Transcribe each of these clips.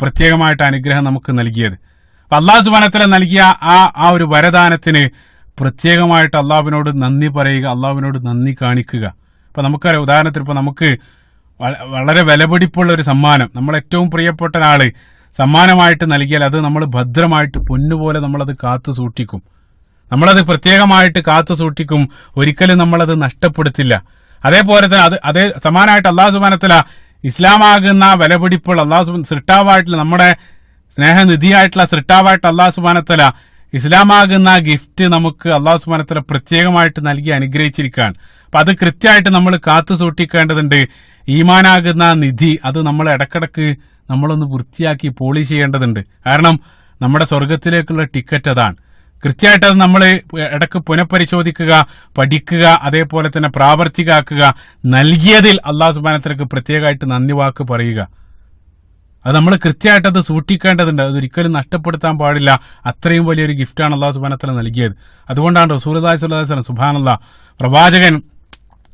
പ്രത്യേകമായിട്ട് അനുഗ്രഹം നമുക്ക് നൽകിയത്. അപ്പൊ അള്ളാഹു സുബാനത്തല നൽകിയ ആ ആ ഒരു വരദാനത്തിന് പ്രത്യേകമായിട്ട് അള്ളാഹുവിനോട് നന്ദി പറയുക അള്ളാഹുവിനോട് നന്ദി കാണിക്കുക. ഇപ്പൊ നമുക്കറിയാം ഉദാഹരണത്തിന് ഇപ്പൊ നമുക്ക് വളരെ വിലപിടിപ്പുള്ള ഒരു സമ്മാനം നമ്മൾ ഏറ്റവും പ്രിയപ്പെട്ട ഒരാൾ സമ്മാനമായിട്ട് നൽകിയാൽ അത് നമ്മൾ ഭദ്രമായിട്ട് പൊന്നുപോലെ നമ്മളത് കാത്തു സൂക്ഷിക്കും. നമ്മളത് പ്രത്യേകമായിട്ട് കാത്തു സൂക്ഷിക്കും ഒരിക്കലും നമ്മളത് നഷ്ടപ്പെടുത്തില്ല. അതേപോലെ തന്നെ അത് അതേ സമാനമായിട്ട് അള്ളാഹു സുബാനത്തല ഇസ്ലാമാകുന്ന വിലപിടിപ്പുകൾ അള്ളാഹു സുബാൻ സൃഷ്ടാവായിട്ടുള്ള നമ്മുടെ സ്നേഹനിധിയായിട്ടുള്ള സൃഷ്ടാവായിട്ട് അള്ളാഹു സുബാനത്തല ഇസ്ലാമാകുന്ന ഗിഫ്റ്റ് നമുക്ക് അള്ളാഹു സുബാനത്തല പ്രത്യേകമായിട്ട് നൽകി അനുഗ്രഹിച്ചിരിക്കുകയാണ്. അപ്പൊ അത് കൃത്യമായിട്ട് നമ്മൾ കാത്തു സൂക്ഷിക്കേണ്ടതുണ്ട്. ഈമാനാകുന്ന നിധി അത് നമ്മൾ ഇടക്കിടക്ക് നമ്മളൊന്ന് വൃത്തിയാക്കി പോളിഷ് ചെയ്യേണ്ടതുണ്ട്. കാരണം നമ്മുടെ സ്വർഗത്തിലേക്കുള്ള ടിക്കറ്റ് അതാണ്. കൃത്യമായിട്ട് അത് നമ്മൾ ഇടയ്ക്ക് പുനഃപരിശോധിക്കുക പഠിക്കുക അതേപോലെ തന്നെ പ്രാവർത്തികാക്കുക നൽകിയതിൽ അള്ളാഹു സുബാനത്തിലേക്ക് പ്രത്യേകമായിട്ട് നന്ദി വാക്ക് പറയുക. അത് നമ്മൾ കൃത്യമായിട്ട് അത് സൂക്ഷിക്കേണ്ടതുണ്ട്. അത് ഒരിക്കലും നഷ്ടപ്പെടുത്താൻ പാടില്ല. അത്രയും വലിയൊരു ഗിഫ്റ്റാണ് അള്ളാഹു സുബാനത്തല നൽകിയത്. അതുകൊണ്ടാണ് റസൂലി സ്വലാസ്ലം സുബാനല്ല പ്രവാചകൻ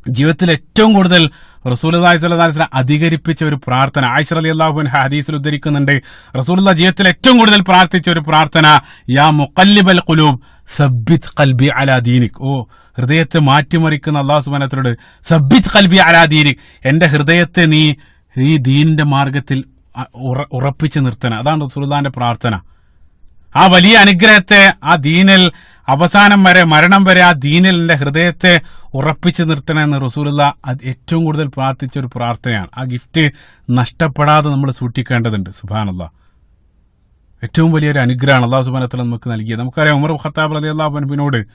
ജീവിതത്തിൽ ഏറ്റവും കൂടുതൽ റസൂലി സ്വലാസ്ലം അധികരിപ്പിച്ച ഒരു പ്രാർത്ഥന. ആയിഷർ അലി അള്ളാഹുൻ ഹദീസിൽ ഉദ്ധരിക്കുന്നുണ്ട് റസൂലുള്ള ജീവിതത്തിൽ ഏറ്റവും കൂടുതൽ പ്രാർത്ഥിച്ച ഒരു പ്രാർത്ഥന യാ മുക്കല്ലിബൽ കുലൂബ് സബ്ബിത് കൽബി അലാദീനിക് ഓ ഹൃദയത്തെ മാറ്റിമറിക്കുന്ന അള്ളാഹു സുബാനത്തോട് സബ്ബിത് കൽബി അലാദീനിക് എന്റെ ഹൃദയത്തെ നീ ഈ ദീനിന്റെ മാർഗത്തിൽ ഉറപ്പിച്ചു നിർത്തണം. അതാണ് റസൂലുള്ളാന്റെ പ്രാർത്ഥന. ആ വലിയ അനുഗ്രഹത്തെ ആ ദീനിൽ അവസാനം വരെ മരണം വരെ ആ ദീനിൽ ഹൃദയത്തെ ഉറപ്പിച്ചു നിർത്തണമെന്ന് റസൂലുള്ള അത് ഏറ്റവും കൂടുതൽ പ്രാർത്ഥിച്ച ഒരു പ്രാർത്ഥനയാണ്. ആ ഗിഫ്റ്റ് നഷ്ടപ്പെടാതെ നമ്മൾ സൂക്ഷിക്കേണ്ടതുണ്ട്. സുബാനുള്ള ഏറ്റവും വലിയൊരു അനുഗ്രഹമാണ് അള്ളാഹു സുബാനത്തിൽ നമുക്ക് നൽകിയത്. നമുക്കറിയാം ഉമർ ഖത്താബ് അലി അള്ളാഹുബിനോട്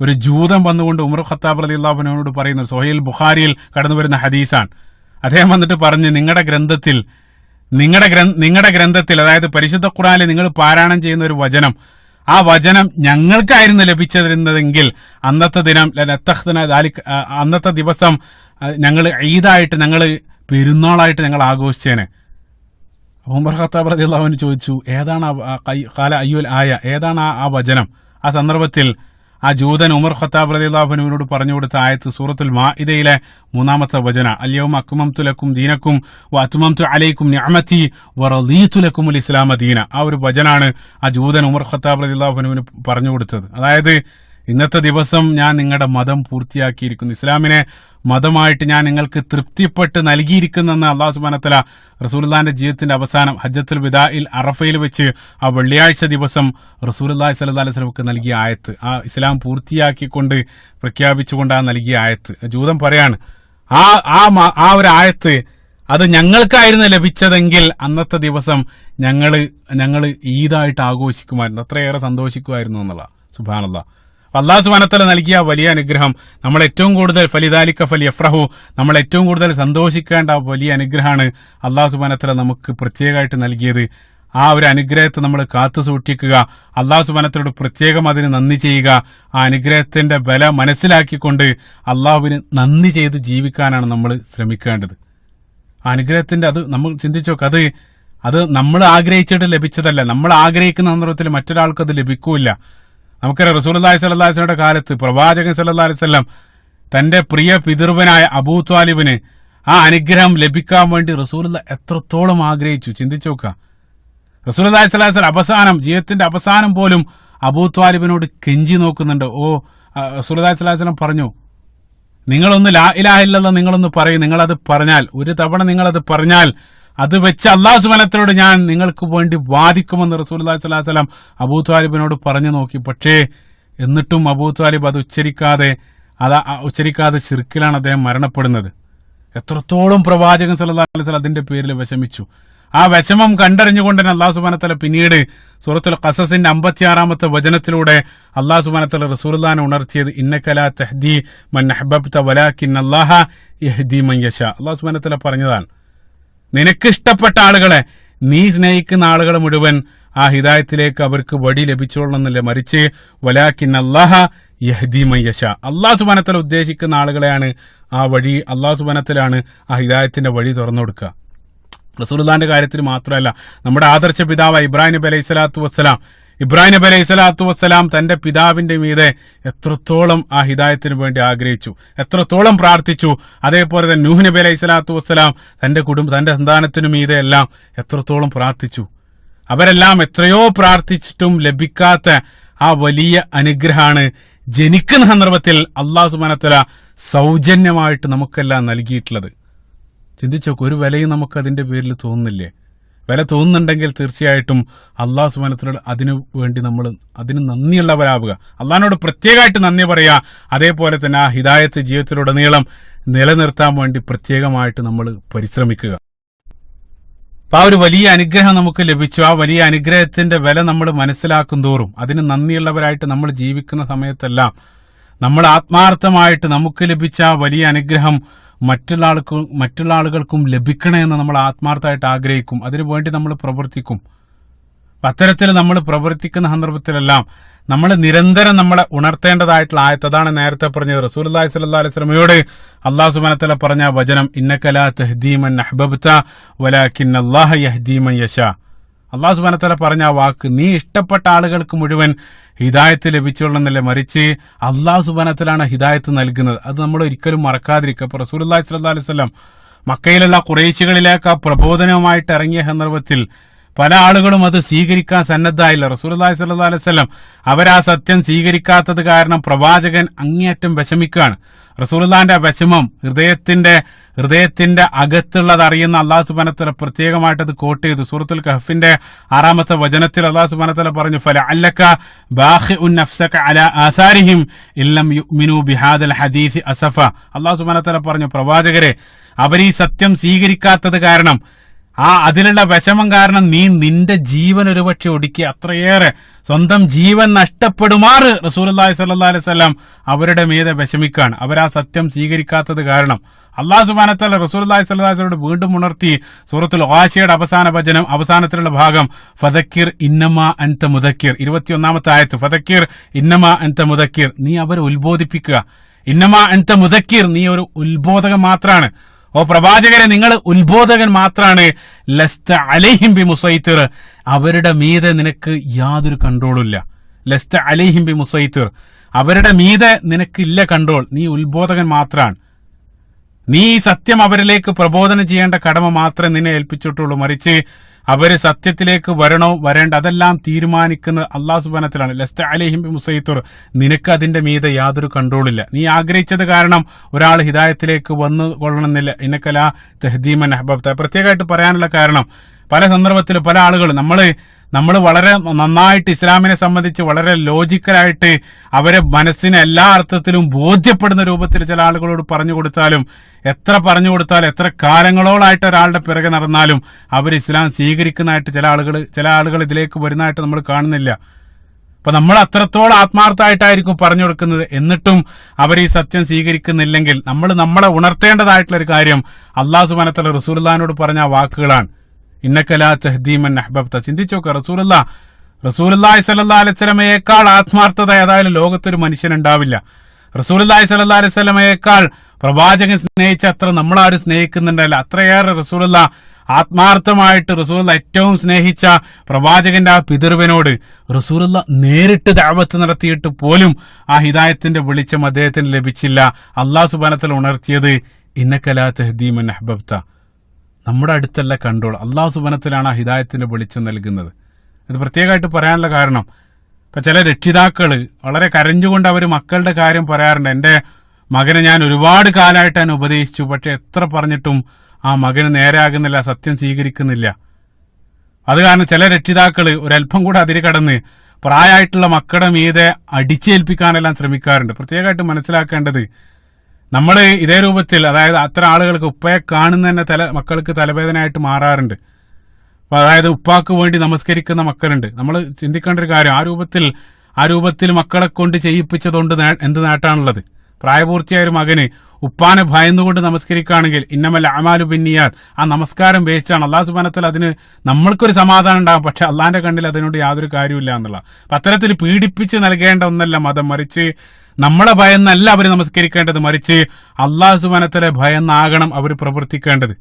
ഒരു ജൂതം വന്നുകൊണ്ട് ഉമർ ഖത്താബ് അലി അള്ളാഹുബിനോട് പറയുന്ന സൊഹൈൽ ബുഖാരിയിൽ കടന്നു വരുന്ന ഹദീസാണ്. അദ്ദേഹം വന്നിട്ട് പറഞ്ഞ് നിങ്ങളുടെ ഗ്രന്ഥത്തിൽ നിങ്ങളുടെ ഗ്രന്ഥ നിങ്ങളുടെ ഗ്രന്ഥത്തിൽ അതായത് പരിശുദ്ധ ഖുറാനിൽ നിങ്ങൾ പാരായണം ചെയ്യുന്ന ഒരു വചനം ആ വചനം ഞങ്ങൾക്കായിരുന്നു ലഭിച്ചിരുന്നതെങ്കിൽ അന്നത്തെ ദിനം ലനത്തഖ്തന ദാലിക് അന്നത്തെ ദിവസം ഞങ്ങൾ ഈദായിട്ട് ഞങ്ങൾ പെരുന്നാളായിട്ട് ഞങ്ങൾ ആഘോഷിച്ചേനെ. ഉമർ ഖത്താബ് അൻഹു ചോദിച്ചു ഏതാണ് ആ- കാല അയ്യുൽ ആയ ഏതാണ് ആ വചനം? ആ സന്ദർഭത്തിൽ ആ ജൂതൻ ഉമർ ഖത്താബ് റളിയല്ലാഹുവിനോട് പറഞ്ഞു കൊടുത്ത ആയത്ത് സൂറത്തുൽ മാഇദയിലെ മൂന്നാമത്തെ വചന. അല്യവും അക്കുമം ലക്കും ദീനക്കും വ അത്തുമംതു അലൈക്കും ഞാമത്തി വ ഉൽ ഇസ്ലാമ ദീന. ആ ഒരു വചനാണ് ആ ജൂതൻ ഉമർ ഖത്താബ് റളിയല്ലാഹുവിന് പറഞ്ഞു കൊടുത്തത്. അതായത് ഇന്നത്തെ ദിവസം ഞാൻ നിങ്ങളുടെ മതം പൂർത്തിയാക്കിയിരിക്കുന്നു. ഇസ്ലാമിനെ മതമായിട്ട് ഞാൻ നിങ്ങൾക്ക് തൃപ്തിപ്പെട്ട് നൽകിയിരിക്കുന്നെന്ന് അള്ളാഹു സുബാനത്തല റസൂലുള്ളാന്റെ ജീവിതത്തിന്റെ അവസാനം ഹജ്ജത്തുൽ വിദായിൽ അറഫയിൽ വെച്ച് ആ വെള്ളിയാഴ്ച ദിവസം റസൂലുള്ളാഹി സ്വല്ലല്ലാഹി അലൈഹി വസല്ലമക്ക് നൽകിയ ആയത്ത് ആ ഇസ്ലാം പൂർത്തിയാക്കിക്കൊണ്ട് പ്രഖ്യാപിച്ചുകൊണ്ട് ആ നൽകിയ ആയത്ത്. ജൂതം പറയാണ് ആ ആ ആ ഒരു ആയത്ത് അത് ഞങ്ങൾക്കായിരുന്നു ലഭിച്ചതെങ്കിൽ അന്നത്തെ ദിവസം ഞങ്ങൾ ഞങ്ങൾ ഈദായിട്ട് ആഘോഷിക്കുമായിരുന്നു. അത്രയേറെ സന്തോഷിക്കുമായിരുന്നു എന്നുള്ള സുബാനല്ല അള്ളാഹു സുബാനത്തല നൽകിയ വലിയ അനുഗ്രഹം. നമ്മൾ ഏറ്റവും കൂടുതൽ ഫലിദാലിക്ക ഫലി എഫ്രഹു നമ്മൾ ഏറ്റവും കൂടുതൽ സന്തോഷിക്കേണ്ട വലിയ അനുഗ്രഹമാണ് അള്ളാഹു സുബാനത്തല നമുക്ക് പ്രത്യേകമായിട്ട് നൽകിയത്. ആ ഒരു അനുഗ്രഹത്തെ നമ്മൾ കാത്തു സൂക്ഷിക്കുക. അള്ളാഹു സുബാനത്തലോട് പ്രത്യേകം അതിന് നന്ദി ചെയ്യുക. ആ അനുഗ്രഹത്തിന്റെ ബല മനസ്സിലാക്കിക്കൊണ്ട് അള്ളാഹുവിന് നന്ദി ചെയ്ത് ജീവിക്കാനാണ് നമ്മൾ ശ്രമിക്കേണ്ടത്. ആ അനുഗ്രഹത്തിന്റെ അത് നമ്മൾ ചിന്തിച്ചു നോക്ക് അത് അത് നമ്മൾ ആഗ്രഹിച്ചിട്ട് ലഭിച്ചതല്ല. നമ്മൾ ആഗ്രഹിക്കുന്ന സന്ദർഭത്തിൽ മറ്റൊരാൾക്ക് അത് ലഭിക്കൂല നമുക്കറിയാം റസൂലി സല്ലാസ്ലയുടെ കാലത്ത് പ്രവാചകൻ സല്ലാ അലിസ്ലം തന്റെ പ്രിയ പിതൃവനായ അബൂ ത്വാലിബിന് ആ അനുഗ്രഹം ലഭിക്കാൻ വേണ്ടി റസൂലുള്ള എത്രത്തോളം ആഗ്രഹിച്ചു? ചിന്തിച്ചു നോക്കുക. റസൂൽ റസൂലി സ്വലാസ്ലം അവസാനം ജീവിതത്തിന്റെ അവസാനം പോലും അബൂ ത്വാലിബിനോട് കെഞ്ചി നോക്കുന്നുണ്ട്. ഓ റസൂൽ റസൂലി സ്വലാസ്ലം പറഞ്ഞു നിങ്ങളൊന്ന് ലാ ഇലാഹില്ല നിങ്ങളൊന്ന് പറയും. നിങ്ങളത് പറഞ്ഞാൽ ഒരു തവണ നിങ്ങളത് പറഞ്ഞാൽ അത് വെച്ച് അള്ളാഹു സുബലത്തിനോട് ഞാൻ നിങ്ങൾക്ക് വേണ്ടി വാദിക്കുമെന്ന് റസൂൽ സ്വലാസ്ലാം അബൂ താലിബിനോട് പറഞ്ഞു നോക്കി. പക്ഷേ എന്നിട്ടും അബൂ താലിബ് അത് ഉച്ചരിക്കാതെ അത് ഉച്ചരിക്കാതെ ശിർക്കിലാണ് അദ്ദേഹം മരണപ്പെടുന്നത്. എത്രത്തോളം പ്രവാചകൻ സല്ലാ അലൈഹി അതിന്റെ പേരിൽ വിഷമിച്ചു. ആ വിഷമം കണ്ടറിഞ്ഞുകൊണ്ട് തന്നെ അള്ളാഹു സുബാനത്തല പിന്നീട് സൂറത്തുൽ ഖസസിന്റെ അമ്പത്തിയാറാമത്തെ വചനത്തിലൂടെ അള്ളാഹു സുബാനത്തല റസൂലുള്ളാനെ ഉണർത്തിയത് ഇന്നക്കല തെഹ്ദി മൻ അഹ്ബബ്ത വലാക്കിൻ അള്ളാഹ യഹ്ദി മൻ യഷ അള്ളാഹു സുബാനത്തല പറഞ്ഞതാണ് നിനക്ക് ഇഷ്ടപ്പെട്ട ആളുകളെ നീ സ്നേഹിക്കുന്ന ആളുകൾ മുഴുവൻ ആ ഹിദായത്തിലേക്ക് അവർക്ക് വഴി ലഭിച്ചോളണമെന്നില്ല? മറിച്ച് വലാക്കിൻ അള്ളാഹ യഹ്ദി മയ്യഷ അള്ളാഹു സുബാനത്തല ഉദ്ദേശിക്കുന്ന ആളുകളെയാണ് ആ വഴി അള്ളാഹു സുബാനത്തിലാണ് ആ ഹിദായത്തിന്റെ വഴി തുറന്നു കൊടുക്കുക. റസൂലുള്ളാന്റെ കാര്യത്തിൽ മാത്രമല്ല നമ്മുടെ ആദർശ പിതാവ് ഇബ്രാഹിം നബി അലൈഹി സ്വലാത്തു വസ്സലാം ഇബ്രാഹിം നബി അലൈഹി സ്വലാത്തു വസ്സലാം തന്റെ പിതാവിന്റെ മീതെ എത്രത്തോളം ആ ഹിദായത്തിന് വേണ്ടി ആഗ്രഹിച്ചു എത്രത്തോളം പ്രാർത്ഥിച്ചു. അതേപോലെ തന്നെ നൂഹ് നബി അലൈഹി സ്വലാത്തു വസ്സലാം തന്റെ കുടുംബ തന്റെ സന്താനത്തിനു മീതെ എല്ലാം എത്രത്തോളം പ്രാർത്ഥിച്ചു. അവരെല്ലാം എത്രയോ പ്രാർത്ഥിച്ചിട്ടും ലഭിക്കാത്ത ആ വലിയ അനുഗ്രഹമാണ് ജനിക്കുന്ന സന്ദർഭത്തിൽ അള്ളാഹു സുബാനത്തല സൗജന്യമായിട്ട് നമുക്കെല്ലാം നൽകിയിട്ടുള്ളത്. ചിന്തിച്ചോക്ക് ഒരു വിലയും നമുക്ക് അതിന്റെ പേരിൽ തോന്നുന്നില്ലേ? വില തോന്നുന്നുണ്ടെങ്കിൽ തീർച്ചയായിട്ടും അള്ളാഹു സുബാനത്തിനോട് അതിനു വേണ്ടി നമ്മൾ അതിന് നന്ദിയുള്ളവരാവുക. അള്ളഹാനോട് പ്രത്യേകമായിട്ട് നന്ദി പറയുക. അതേപോലെ തന്നെ ആ ഹിദായത്ത് ജീവിതത്തിലുടനീളം നിലനിർത്താൻ വേണ്ടി പ്രത്യേകമായിട്ട് നമ്മൾ പരിശ്രമിക്കുക. ആ ഒരു വലിയ അനുഗ്രഹം നമുക്ക് ലഭിച്ചു. ആ വലിയ അനുഗ്രഹത്തിന്റെ വില നമ്മൾ മനസ്സിലാക്കും തോറും അതിന് നന്ദിയുള്ളവരായിട്ട് നമ്മൾ ജീവിക്കുന്ന സമയത്തെല്ലാം നമ്മൾ ആത്മാർത്ഥമായിട്ട് നമുക്ക് ലഭിച്ച വലിയ അനുഗ്രഹം മറ്റുള്ള ആൾക്കും മറ്റുള്ള ആളുകൾക്കും ലഭിക്കണമെന്ന് നമ്മൾ ആത്മാർത്ഥമായിട്ട് ആഗ്രഹിക്കും. അതിനു വേണ്ടി നമ്മൾ പ്രവർത്തിക്കും. അത്തരത്തിൽ നമ്മൾ പ്രവർത്തിക്കുന്ന സന്ദർഭത്തിലെല്ലാം നമ്മൾ നിരന്തരം നമ്മളെ ഉണർത്തേണ്ടതായിട്ടുള്ള ആയത്തതാണ് നേരത്തെ പറഞ്ഞത്. റസൂൽ അള്ളാഹി സ്വല്ലാ അലൈഹി സ്വലമയോട് അള്ളാഹു സുബാനത്തല പറഞ്ഞ വചനം ഇന്നക്കല തഹ്ദീമൻ അഹ്ബബ്ത വലാഖിൻ യഹ്ദീമൻ യഷ അള്ളാഹു സുബാനത്തല പറഞ്ഞ വാക്ക് നീ ഇഷ്ടപ്പെട്ട ആളുകൾക്ക് മുഴുവൻ ഹിദായത്ത് ലഭിച്ചോളെന്നല്ലേ മറിച്ച് അള്ളാഹു സുബാനത്തിലാണ് ഹിദായത്ത് നൽകുന്നത്. അത് നമ്മൾ ഒരിക്കലും മറക്കാതിരിക്കുക. അപ്പൊ റസൂൽ അള്ളാഹി സ്വല്ലാ അലൈഹി സ്വലം മക്കയിലുള്ള കുറേശികളിലേക്ക് പ്രബോധനവുമായിട്ട് ഇറങ്ങിയ സന്ദർഭത്തിൽ പല ആളുകളും അത് സ്വീകരിക്കാൻ സന്നദ്ധായില്ല റസൂലി സല്ലാ അലൈവല്ലം അവരാ സത്യം സ്വീകരിക്കാത്തത് കാരണം പ്രവാചകൻ അങ്ങേയറ്റം വിഷമിക്കുകയാണ്. റസൂലുള്ളാന്റെ വിഷമം ഹൃദയത്തിന്റെ ഹൃദയത്തിന്റെ അകത്തുള്ളത് അറിയുന്ന അള്ളാഹു സുബാനത്തല പ്രത്യേകമായിട്ട് അത് കോട്ട് ചെയ്തു. സൂറത്തുൽ കഹഫിന്റെ ആറാമത്തെ വചനത്തിൽ അള്ളാഹു സുബാനത്തല പറഞ്ഞു ഫല അല്ലക്ക ബാഹി ഉൻ അല ആസാരിഹിം ഇല്ലം യുമിനു ബിഹാദൽ ഹദീസ് അസഫ. അള്ളാഹു സുബാനത്തല പറഞ്ഞു പ്രവാചകരെ അവർ ഈ സത്യം സ്വീകരിക്കാത്തത് കാരണം ആ അതിലുള്ള വിഷമം കാരണം നീ നിന്റെ ജീവൻ ഒരുപക്ഷെ ഒടുക്കി അത്രയേറെ സ്വന്തം ജീവൻ നഷ്ടപ്പെടുമാറ് റസൂലി അലൈഹി സ്വല്ലാം അവരുടെ മീതെ വിഷമിക്കാണ് അവർ ആ സത്യം സ്വീകരിക്കാത്തത് കാരണം അള്ളാഹു സുബാനത്തല്ല റസൂലി സ്വല്ലാസ്ലോട് വീണ്ടും ഉണർത്തി സൂറത്തുൽ ആശയുടെ അവസാന ഭജനം അവസാനത്തിലുള്ള ഭാഗം ഫതക്കിർ ഇന്നമ അൻത മുദക്കിർ. ഇരുപത്തിയൊന്നാമത്തെ ആയത്ത് ഫതക്കിർ ഇന്നമ അൻത മുദക്കിർ. നീ അവരെ ഉത്ബോധിപ്പിക്കുക. ഇന്നമ അൻത മുദക്കിർ നീ ഒരു ഉത്ബോധകം മാത്രമാണ് ഓ പ്രവാചകരെ നിങ്ങൾ ഉത്ബോധകൻ മാത്രാണ്. ലസ്ത അലൈഹിം ബി മുസൈത്തിർ. അവരുടെ മീതെ നിനക്ക് യാതൊരു കൺട്രോളും ഇല്ല. ലസ്ത അലൈഹിം ബി മുസൈത്തിർ. അവരുടെ മീതെ നിനക്കില്ല കൺട്രോൾ. നീ ഉത്ബോധകൻ മാത്രാണ്. നീ സത്യം അവരിലേക്ക് പ്രബോധനം ചെയ്യേണ്ട കടമ മാത്രമേ നിന്നെ ഏൽപ്പിച്ചിട്ടുള്ളൂ. മറിച്ച് അവർ സത്യത്തിലേക്ക് വരണോ വരേണ്ട അതെല്ലാം തീരുമാനിക്കുന്നത് അള്ളാഹു സുബാനത്തിലാണ് ലസ്ത അലഹിം മുസൈത്തുർ. നിനക്ക് അതിന്റെ മീതെ യാതൊരു കൺട്രോളില്ല നീ ആഗ്രഹിച്ചത് കാരണം ഒരാൾ ഹിദായത്തിലേക്ക് വന്നു കൊള്ളണമെന്നില്ല. ഇന്നക്കല തെഹദീമൻ അഹബബ്ത. പ്രത്യേകമായിട്ട് പറയാനുള്ള കാരണം പല സന്ദർഭത്തിലും പല ആളുകൾ നമ്മൾ നമ്മൾ വളരെ നന്നായിട്ട് ഇസ്ലാമിനെ സംബന്ധിച്ച് വളരെ ലോജിക്കലായിട്ട് അവരെ മനസ്സിന് എല്ലാ അർത്ഥത്തിലും ബോധ്യപ്പെടുന്ന രൂപത്തിൽ ചില ആളുകളോട് പറഞ്ഞു കൊടുത്താലും എത്ര പറഞ്ഞു കൊടുത്താലും എത്ര കാലങ്ങളോളായിട്ട് ഒരാളുടെ പിറകെ നടന്നാലും അവർ ഇസ്ലാം സ്വീകരിക്കുന്നതായിട്ട് ചില ആളുകൾ ചില ആളുകൾ ഇതിലേക്ക് വരുന്നതായിട്ട് നമ്മൾ കാണുന്നില്ല. അപ്പൊ നമ്മൾ അത്രത്തോളം ആത്മാർത്ഥമായിട്ടായിരിക്കും പറഞ്ഞു കൊടുക്കുന്നത്. എന്നിട്ടും അവർ ഈ സത്യം സ്വീകരിക്കുന്നില്ലെങ്കിൽ നമ്മൾ നമ്മളെ ഉണർത്തേണ്ടതായിട്ടുള്ള ഒരു കാര്യം അള്ളാഹു സുബാനത്തല റസൂൽദാനോട് പറഞ്ഞ വാക്കുകളാണ്. ഇന്നക്കലാ തഹദീമൻ അഹ്ബബ്ത. ചിന്തിച്ചോക്ക റസൂലുള്ള റസൂലി സല്ലാ അലൈസ്ലമയേക്കാൾ ആത്മാർത്ഥത ഏതായാലും ലോകത്തൊരു മനുഷ്യൻ മനുഷ്യനുണ്ടാവില്ല റസൂലി സല്ലാ അലൈസ്ലമയേക്കാൾ പ്രവാചകൻ സ്നേഹിച്ച അത്ര നമ്മളാരും സ്നേഹിക്കുന്നുണ്ടല്ല. അത്രയേറെ റസൂലല്ല ആത്മാർത്ഥമായിട്ട് റസൂൽ ഏറ്റവും സ്നേഹിച്ച പ്രവാചകന്റെ ആ പിതൃവിനോട് റസൂലുള്ള നേരിട്ട് ദാവത്ത് നടത്തിയിട്ട് പോലും ആ ഹിദായത്തിന്റെ വെളിച്ചം അദ്ദേഹത്തിന് ലഭിച്ചില്ല. അള്ളാഹു സുബാനത്തിൽ ഉണർത്തിയത് ഇന്നക്കലാ തെഹദീമൻ അഹ്ബബ്ത. നമ്മുടെ അടുത്തല്ല കൺട്രോൾ. അള്ളാഹു സുബനത്തിലാണ് ആ ഹിദായത്തിന്റെ വെളിച്ചം നൽകുന്നത്. ഇത് പ്രത്യേകമായിട്ട് പറയാനുള്ള കാരണം ഇപ്പൊ ചില രക്ഷിതാക്കൾ വളരെ കരഞ്ഞുകൊണ്ട് അവർ മക്കളുടെ കാര്യം പറയാറുണ്ട്. എന്റെ മകനെ ഞാൻ ഒരുപാട് കാലമായിട്ട് ഞാൻ ഉപദേശിച്ചു പക്ഷെ എത്ര പറഞ്ഞിട്ടും ആ മകന് നേരാകുന്നില്ല സത്യം സ്വീകരിക്കുന്നില്ല. അത് കാരണം ചില രക്ഷിതാക്കൾ ഒരല്പം കൂടെ അതിര് കടന്ന് പ്രായമായിട്ടുള്ള മക്കളുടെ മീതെ അടിച്ചേൽപ്പിക്കാനെല്ലാം ശ്രമിക്കാറുണ്ട്. പ്രത്യേകമായിട്ട് മനസ്സിലാക്കേണ്ടത് നമ്മൾ ഇതേ രൂപത്തിൽ അതായത് അത്ര ആളുകൾക്ക് ഉപ്പയെ കാണുന്ന തന്നെ തല മക്കൾക്ക് തലവേദനയായിട്ട് മാറാറുണ്ട്. അതായത് ഉപ്പാക്ക് വേണ്ടി നമസ്കരിക്കുന്ന മക്കളുണ്ട്. നമ്മൾ ചിന്തിക്കേണ്ട ഒരു കാര്യം ആ രൂപത്തിൽ ആ രൂപത്തിൽ മക്കളെ കൊണ്ട് ചെയ്യിപ്പിച്ചതുകൊണ്ട് എന്ത് നേട്ടാണുള്ളത്? പ്രായപൂർത്തിയായ ഒരു മകന് ഉപ്പാനെ ഭയന്നുകൊണ്ട് നമസ്കരിക്കുകയാണെങ്കിൽ ഇന്നമല്ല അമാലു പിന്നിയാൽ ആ നമസ്കാരം വേസ്റ്റാണ്. അള്ളാഹു സുബാനത്തിൽ അതിന് നമ്മൾക്കൊരു സമാധാനം ഉണ്ടാകും പക്ഷെ അള്ളാഹിന്റെ കണ്ണിൽ അതിനോട് യാതൊരു കാര്യമില്ല എന്നുള്ള അത്തരത്തിൽ പീഡിപ്പിച്ച് നൽകേണ്ട ഒന്നല്ല മതം. മറിച്ച് നമ്മളെ ഭയന്നല്ല അവർ നമസ്കരിക്കേണ്ടത് മറിച്ച് അള്ളാഹു സുബാനത്തിലെ ഭയന്നാകണം അവർ പ്രവർത്തിക്കേണ്ടത്.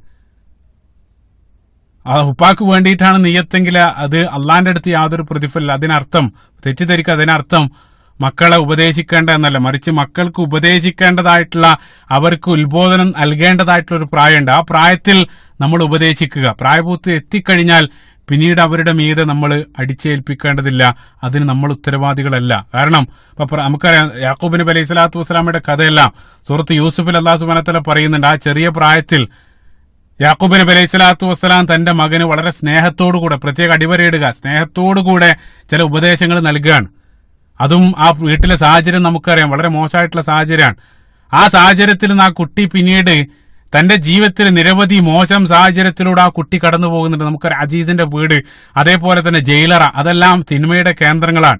ആ ഉപ്പാക്ക് വേണ്ടിയിട്ടാണ് നെയ്യത്തെങ്കിൽ അത് അള്ളാന്റെ അടുത്ത് യാതൊരു പ്രതിഫല അതിനർത്ഥം തെറ്റിദ്ധരിക്കുക അതിനർത്ഥം മക്കളെ ഉപദേശിക്കേണ്ട എന്നല്ല. മറിച്ച് മക്കൾക്ക് ഉപദേശിക്കേണ്ടതായിട്ടുള്ള അവർക്ക് ഉത്ബോധനം നൽകേണ്ടതായിട്ടുള്ള ഒരു പ്രായമുണ്ട്. ആ പ്രായത്തിൽ നമ്മൾ ഉപദേശിക്കുക. പ്രായപൂർത്തി എത്തിക്കഴിഞ്ഞാൽ പിന്നീട് അവരുടെ മീതെ നമ്മൾ അടിച്ചേൽപ്പിക്കേണ്ടതില്ല. അതിന് നമ്മൾ ഉത്തരവാദികളല്ല. കാരണം നമുക്കറിയാം യാക്കൂബ് നബി അലൈഹി സ്വലാത്തു വസ്സലാമയുടെ കഥയെല്ലാം സുഹൃത്ത് യൂസുഫിൽ അള്ളാഹു സുബാനത്തല പറയുന്നുണ്ട് ആ ചെറിയ പ്രായത്തിൽ യാക്കൂബ് നബി അലൈഹി സ്വലാത്തു വസ്സലാം തന്റെ മകന് വളരെ സ്നേഹത്തോടുകൂടെ പ്രത്യേക അടിവരയിടുക സ്നേഹത്തോടുകൂടെ ചില ഉപദേശങ്ങൾ നൽകുകയാണ്. അതും ആ വീട്ടിലെ സാഹചര്യം നമുക്കറിയാം വളരെ മോശമായിട്ടുള്ള സാഹചര്യമാണ്. ആ സാഹചര്യത്തിൽ നിന്ന് ആ കുട്ടി പിന്നീട് തന്റെ ജീവിതത്തിൽ നിരവധി മോശം സാഹചര്യത്തിലൂടെ ആ കുട്ടി കടന്നു പോകുന്നുണ്ട്. നമുക്ക് അജീസിന്റെ വീട് അതേപോലെ തന്നെ ജയിലറ അതെല്ലാം സിനിമയുടെ കേന്ദ്രങ്ങളാണ്.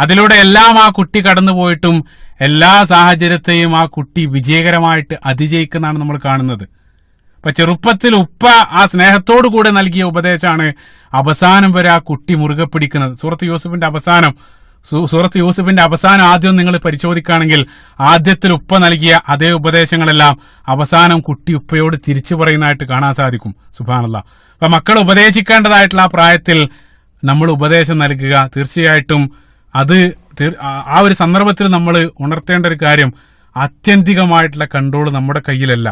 അതിലൂടെ എല്ലാം ആ കുട്ടി കടന്നു പോയിട്ടും എല്ലാ സാഹചര്യത്തെയും ആ കുട്ടി വിജയകരമായിട്ട് അതിജയിക്കുന്നതാണ് നമ്മൾ കാണുന്നത്. അപ്പൊ ചെറുപ്പത്തിൽ ഉപ്പ ആ സ്നേഹത്തോടു കൂടെ നൽകിയ ഉപദേശമാണ് അവസാനം വരെ ആ കുട്ടി മുറുകെ പിടിക്കുന്നത്. സൂറത്ത് യൂസുഫിന്റെ അവസാനം സൂറത്ത് യൂസുഫിന്റെ അവസാനം ആദ്യം നിങ്ങൾ പരിശോധിക്കുകയാണെങ്കിൽ ആദ്യത്തിൽ ഉപ്പ നൽകിയ അതേ ഉപദേശങ്ങളെല്ലാം അവസാനം കുട്ടി ഉപ്പയോട് തിരിച്ചു പറയുന്നതായിട്ട് കാണാൻ സാധിക്കും. സുഭാനല്ല അപ്പൊ മക്കൾ ഉപദേശിക്കേണ്ടതായിട്ടുള്ള ആ പ്രായത്തിൽ നമ്മൾ ഉപദേശം നൽകുക. തീർച്ചയായിട്ടും അത് ആ ഒരു സന്ദർഭത്തിൽ നമ്മൾ ഉണർത്തേണ്ട ഒരു കാര്യം ആത്യന്തികമായിട്ടുള്ള കൺട്രോൾ നമ്മുടെ കയ്യിലല്ല.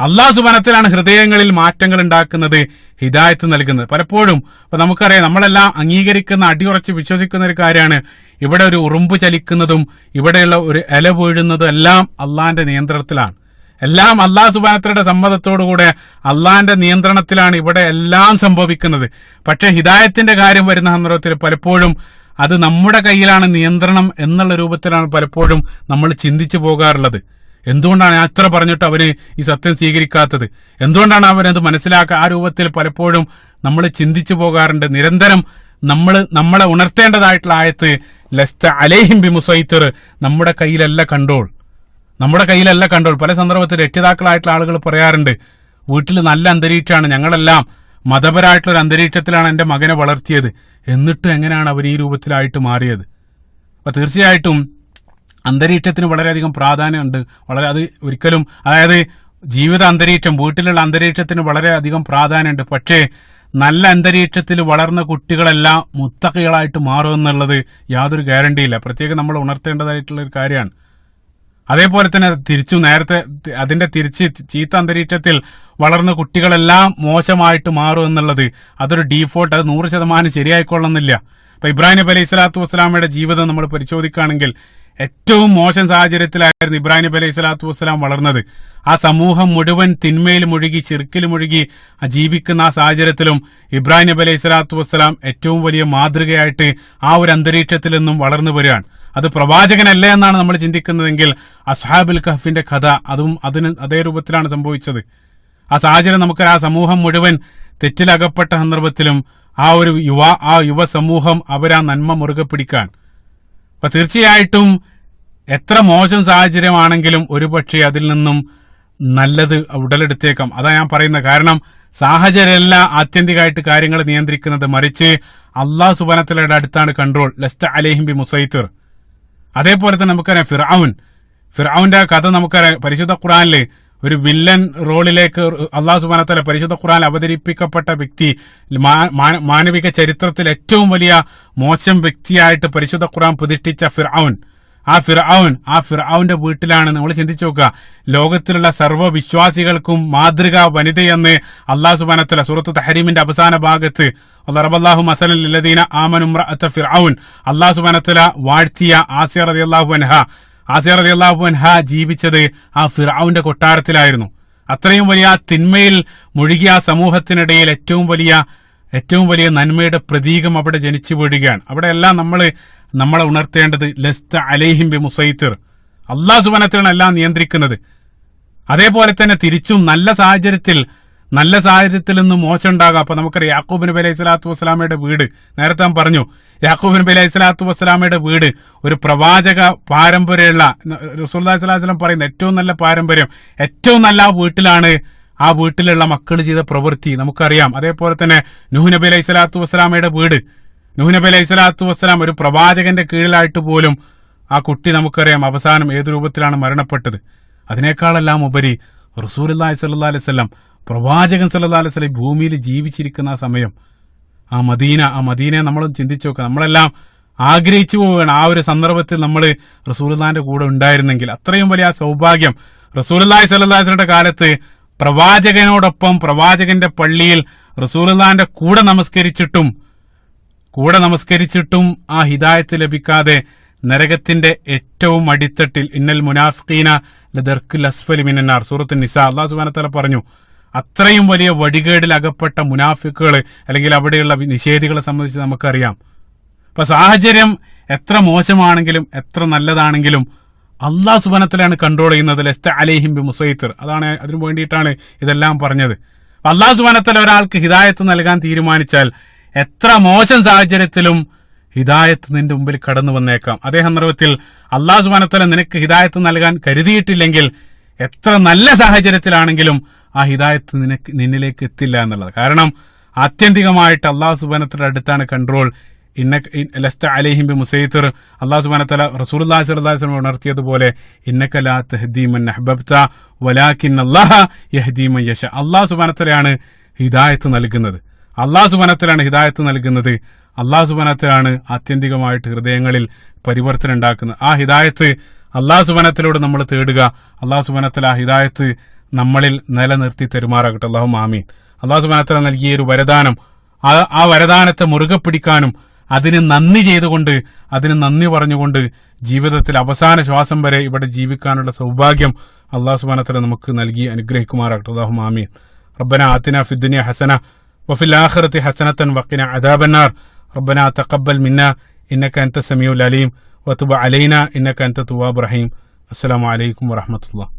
അള്ളാഹു സുബനത്തിലാണ് ഹൃദയങ്ങളിൽ മാറ്റങ്ങൾ ഉണ്ടാക്കുന്നത് ഹിദായത്ത് നൽകുന്നത്. പലപ്പോഴും ഇപ്പൊ നമുക്കറിയാം നമ്മളെല്ലാം അംഗീകരിക്കുന്ന അടിയുറച്ച് വിശ്വസിക്കുന്ന ഒരു കാര്യമാണ് ഇവിടെ ഒരു ഉറുമ്പ് ചലിക്കുന്നതും ഇവിടെയുള്ള ഒരു ഇല വീഴുന്നതും എല്ലാം അള്ളാഹിന്റെ നിയന്ത്രണത്തിലാണ്. എല്ലാം അള്ളാഹു സുബാനത്തയുടെ സമ്മതത്തോടുകൂടെ അള്ളാഹിന്റെ നിയന്ത്രണത്തിലാണ് ഇവിടെ എല്ലാം സംഭവിക്കുന്നത്. പക്ഷെ ഹിദായത്തിന്റെ കാര്യം വരുന്ന സന്ദർഭത്തിൽ പലപ്പോഴും അത് നമ്മുടെ കയ്യിലാണ് നിയന്ത്രണം എന്നുള്ള രൂപത്തിലാണ് പലപ്പോഴും നമ്മൾ ചിന്തിച്ചു പോകാറുള്ളത്. എന്തുകൊണ്ടാണ് അത്ര പറഞ്ഞിട്ട് അവർ ഈ സത്യം സ്വീകരിക്കാത്തത്? എന്തുകൊണ്ടാണ് അവരത് മനസ്സിലാക്കുക ആ രൂപത്തിൽ പലപ്പോഴും നമ്മൾ ചിന്തിച്ചു പോകാറുണ്ട്. നിരന്തരം നമ്മൾ നമ്മളെ ഉണർത്തേണ്ടതായിട്ടുള്ള ആയത്ത് ലസ്ത അലേഹിം ബി മുസൈത്തർ നമ്മുടെ കയ്യിലല്ല കൺട്രോൾ. നമ്മുടെ കയ്യിലല്ല കൺട്രോൾ. പല സന്ദർഭത്തിൽ രക്ഷിതാക്കളായിട്ടുള്ള ആളുകൾ പറയാറുണ്ട് വീട്ടിൽ നല്ല അന്തരീക്ഷമാണ്. ഞങ്ങളെല്ലാം മതപരമായിട്ടുള്ള ഒരു അന്തരീക്ഷത്തിലാണ് എന്റെ മകനെ വളർത്തിയത്. എന്നിട്ടും എങ്ങനെയാണ് അവർ ഈ രൂപത്തിലായിട്ട് മാറിയത്? അപ്പൊ തീർച്ചയായിട്ടും അന്തരീക്ഷത്തിന് വളരെയധികം പ്രാധാന്യമുണ്ട്. വളരെ അത് ഒരിക്കലും അതായത് ജീവിത അന്തരീക്ഷം വീട്ടിലുള്ള അന്തരീക്ഷത്തിന് വളരെയധികം പ്രാധാന്യമുണ്ട്. പക്ഷേ നല്ല അന്തരീക്ഷത്തിൽ വളർന്ന കുട്ടികളെല്ലാം മുത്തക്കകളായിട്ട് മാറുമെന്നുള്ളത് യാതൊരു ഗ്യാരണ്ടിയില്ല. പ്രത്യേകം നമ്മൾ ഉണർത്തേണ്ടതായിട്ടുള്ള ഒരു കാര്യമാണ്. അതേപോലെ തന്നെ തിരിച്ചു നേരത്തെ അതിന്റെ തിരിച്ച് ചീത്ത അന്തരീക്ഷത്തിൽ വളർന്ന കുട്ടികളെല്ലാം മോശമായിട്ട് മാറും എന്നുള്ളത് അതൊരു ഡീഫോൾട്ട് അത് നൂറ് ശതമാനം ശരിയായിക്കൊള്ളുന്നില്ല. അപ്പൊ ഇബ്രാഹിം നബി അലൈഹി സ്വലാത്തു വസ്സലാമയുടെ ജീവിതം നമ്മൾ പരിശോധിക്കുകയാണെങ്കിൽ ഏറ്റവും മോശം സാഹചര്യത്തിലായിരുന്നു ഇബ്രാഹിം നബി അലൈഹി സ്വലാത്തു വസ്സലാം വളർന്നത്. ആ സമൂഹം മുഴുവൻ തിന്മയിൽ മുഴുകി ചെറുക്കിൽ മുഴുകി ജീവിക്കുന്ന ആ സാഹചര്യത്തിലും ഇബ്രാഹിം നബി അലൈഹി സ്വലാത്തു വസ്സലാം ഏറ്റവും വലിയ മാതൃകയായിട്ട് ആ ഒരു അന്തരീക്ഷത്തിൽ നിന്നും വളർന്നു വരികയാണ്. അത് പ്രവാചകനല്ല എന്നാണ് നമ്മൾ ചിന്തിക്കുന്നതെങ്കിൽ അസ്ഹാബുൽ കഹഫിന്റെ കഥ അതും അതിന് അതേ രൂപത്തിലാണ് സംഭവിച്ചത്. ആ സാഹചര്യം നമുക്ക് ആ സമൂഹം മുഴുവൻ തെറ്റിലകപ്പെട്ട സന്ദർഭത്തിലും ആ ഒരു യുവ ആ യുവ സമൂഹം അവരാ നന്മ മുറുകെ പിടിക്കാൻ. അപ്പൊ തീർച്ചയായിട്ടും എത്ര മോശം സാഹചര്യമാണെങ്കിലും ഒരുപക്ഷെ അതിൽ നിന്നും നല്ലത് ഉടലെടുത്തേക്കാം. അതാ ഞാൻ പറയുന്നത്. കാരണം സാഹചര്യമല്ല ആത്യന്തികമായിട്ട് കാര്യങ്ങൾ നിയന്ത്രിക്കുന്നത്. മറിച്ച് അള്ളാഹു സുബനത്തിലയുടെ അടുത്താണ് കൺട്രോൾ ലസ്ത അലേഹിം ബി മുസൈത്തുർ. അതേപോലെ തന്നെ നമുക്കറിയാം ഫിറാവുൻ ഫിറാവുന്റെ കഥ നമുക്കറിയാം. പരിശുദ്ധ ഖുറാനിൽ ഒരു വില്ലൻ റോളിലേക്ക് അള്ളാഹു സുബാനത്തല പരിശുദ്ധ ഖുറാൻ അവതരിപ്പിക്കപ്പെട്ട വ്യക്തി മാനവിക ചരിത്രത്തിൽ ഏറ്റവും വലിയ മോശം വ്യക്തിയായിട്ട് പരിശുദ്ധ ഖുറാൻ പ്രതിഷ്ഠിച്ച ഫിർഔൻ ആ ഫിർഔൻ ആ ഫിർഔന്റെ വീട്ടിലാണ് നമ്മൾ ചിന്തിച്ചു നോക്കുക. ലോകത്തിലുള്ള സർവ വിശ്വാസികൾക്കും മാതൃകാ വനിതയെന്ന് അള്ളാഹു സുബാനത്തല സുഹൃത്ത് തഹരീമിന്റെ അവസാന ഭാഗത്ത് റബല്ലാഹു മസലീന ആമനുമ്ര ഫിർഔൻ അള്ളാഹു സുബാനത്തല വാഴ്ത്തിയ ആസിയ റതി അള്ളാഹു അൻഹ ആസിയ റതി അള്ളാഹു അൻഹ ജീവിച്ചത് ആ ഫിറാവിന്റെ കൊട്ടാരത്തിലായിരുന്നു. അത്രയും വലിയ തിന്മയിൽ മുഴുകിയ ആ സമൂഹത്തിനിടയിൽ ഏറ്റവും വലിയ ഏറ്റവും വലിയ നന്മയുടെ പ്രതീകം അവിടെ ജനിച്ചു വീഴുകയാണ്. അവിടെ എല്ലാം നമ്മൾ നമ്മളെ ഉണർത്തേണ്ടത് ലസ്ത അലേഹിം ബി മുസൈത്തിർ. അള്ളാഹു സുബനത്തിലാണ് എല്ലാം നിയന്ത്രിക്കുന്നത്. അതേപോലെ തന്നെ തിരിച്ചും നല്ല സാഹചര്യത്തിൽ നല്ല സാഹചര്യത്തിൽ നിന്ന് മോശം ഉണ്ടാകാം അപ്പൊ നമുക്കറിയാം യാക്കൂബ് നബി അലൈഹി സ്വലാത്തു വസ്സലാമയുടെ വീട്. നേരത്തെ ഞാൻ പറഞ്ഞു യാക്കൂബ് നബി അലൈഹി സ്വലാത്തു വസ്സലാമയുടെ വീട് ഒരു പ്രവാചക പാരമ്പര്യമുള്ള റസൂല്ലാഹി സ്വലാസ്ലം പറയുന്ന ഏറ്റവും നല്ല പാരമ്പര്യം ഏറ്റവും നല്ല ആ വീട്ടിലാണ് ആ വീട്ടിലുള്ള മക്കൾ ചെയ്ത പ്രവൃത്തി. നമുക്കറിയാം അതേപോലെ തന്നെ നൂഹ് നബി അലൈഹി സ്വലാത്തു വസ്സലാമയുടെ വീട്. നൂഹ് നബി അലൈഹി സ്വലാത്തു വസ്സലാം ഒരു പ്രവാചകന്റെ കീഴിലായിട്ട് പോലും ആ കുട്ടി നമുക്കറിയാം അവസാനം ഏത് രൂപത്തിലാണ് മരണപ്പെട്ടത്. അതിനേക്കാളെല്ലാം ഉപരി റസൂൽ അള്ളാഹി സ്വല്ലാ അലൈഹി പ്രവാചകൻ സല്ലല്ലാഹു അലൈഹി ഭൂമിയിൽ ജീവിച്ചിരിക്കുന്ന ആ സമയം ആ മദീന ആ മദീനയെ നമ്മൾ ചിന്തിച്ചു നോക്കുക. നമ്മളെല്ലാം ആഗ്രഹിച്ചു പോവുകയാണ്. ആ ഒരു സന്ദർഭത്തിൽ നമ്മൾ റസൂലുള്ളാന്റെ കൂടെ ഉണ്ടായിരുന്നെങ്കിൽ. അത്രയും വലിയ സൗഭാഗ്യം അലൈഹി വസല്ലമയുടെ കാലത്ത് പ്രവാചകനോടൊപ്പം പ്രവാചകന്റെ പള്ളിയിൽ റസൂലുള്ളാന്റെ കൂടെ നമസ്കരിച്ചിട്ടും കൂടെ നമസ്കരിച്ചിട്ടും ആ ഹിദായത്ത് ലഭിക്കാതെ നരകത്തിന്റെ ഏറ്റവും അടിത്തട്ടിൽ ഇന്നൽ മുനാഫീന ലദർക്കുൽ അസ്ഫലി സൂറത്ത് നിസ അള്ളാഹു സുബാനത്തല പറഞ്ഞു അത്രയും വലിയ വടികേടിൽ അകപ്പെട്ട മുനാഫിക്കുകൾ അല്ലെങ്കിൽ അവിടെയുള്ള നിഷേധികളെ സംബന്ധിച്ച് നമുക്കറിയാം. അപ്പൊ സാഹചര്യം എത്ര മോശമാണെങ്കിലും എത്ര നല്ലതാണെങ്കിലും അള്ളാഹു സുബനത്തിലാണ് കൺട്രോൾ ചെയ്യുന്നത്. ലെസ്റ്റ് അലേഹിം ബി മുസൈത്തർ. അതാണ് അതിനു വേണ്ടിയിട്ടാണ് ഇതെല്ലാം പറഞ്ഞത്. അള്ളാഹു സുബനത്തല ഒരാൾക്ക് ഹിദായത്ത് നൽകാൻ തീരുമാനിച്ചാൽ എത്ര മോശം സാഹചര്യത്തിലും ഹിദായത്ത് നിന്റെ മുമ്പിൽ കടന്നു വന്നേക്കാം. അതേ സന്ദർഭത്തിൽ അള്ളാഹു സുബാനത്തല നിനക്ക് ഹിദായത്ത് നൽകാൻ കരുതിയിട്ടില്ലെങ്കിൽ എത്ര നല്ല സാഹചര്യത്തിലാണെങ്കിലും ആ ഹിദായത്ത് നിനക്ക് നിന്നിലേക്ക് എത്തില്ല എന്നുള്ളത്. കാരണം ആത്യന്തികമായിട്ട് അള്ളാഹു സുബാനത്തിന്റെ അടുത്താണ് കൺട്രോൾ. ഇന്ന ലസ്ത അലഹിം ബി മുസൈത്തർ. അള്ളാഹു സുബാനത്തല അലൈഹി വസല്ലം ഉണർത്തിയതുപോലെ ഇന്നക്കലാ തെഹദീമൻ തഹ്ദീ മൻ അഹ്ബബ്ത വലാഖിൻ അള്ളാഹ യഹദീമൻ യശ. അള്ളാഹു സുബാനത്തലയാണ് ഹിദായത്ത് നൽകുന്നത്. അള്ളാഹു സുബാനത്തിലാണ് ഹിദായത്ത് നൽകുന്നത്. അള്ളാഹു സുബാനത്തിലാണ് ആത്യന്തികമായിട്ട് ഹൃദയങ്ങളിൽ പരിവർത്തനം ഉണ്ടാക്കുന്നത്. ആ ഹിദായത്ത് അള്ളാഹു സുബാനത്തിലൂടെ നമ്മൾ തേടുക. അള്ളാഹു സുബാനത്തിൽ ആ ഹിദായത്ത് നമ്മളിൽ നിലനിർത്തി തെരുമാറാകട്ടെ. അള്ളാഹു മാമീൻ അള്ളാഹു സുബാനത്തല നൽകിയ ഒരു വരദാനം. ആ വരദാനത്തെ മുറുകെ പിടിക്കാനും അതിന് നന്ദി ചെയ്തുകൊണ്ട് അതിന് നന്ദി പറഞ്ഞുകൊണ്ട് ജീവിതത്തിൽ അവസാന ശ്വാസം വരെ ഇവിടെ ജീവിക്കാനുള്ള സൗഭാഗ്യം അള്ളാഹു സുബാനത്തല നമുക്ക് നൽകി അനുഗ്രഹിക്കുമാറാകട്ടെ. അള്ളാഹു മാമീൻ റബ്ബന ആത്തിന ഫിദ്ദുനിയ ഹസന വഫിൽ ആഖിറത്തി ഹസനത്തൻ വക്കിന അദാബന്നാർ. റബ്ബന തഖബ്ബൽ മിന്ന ഇന്നക അൻത സമീഉൽ അലീം. വത്തുബ അലൈന ഇന്നക അൻത തുവാബ് റഹീം. അസ്സലാമു അലൈക്കും വറഹ്മത്തുള്ളാഹി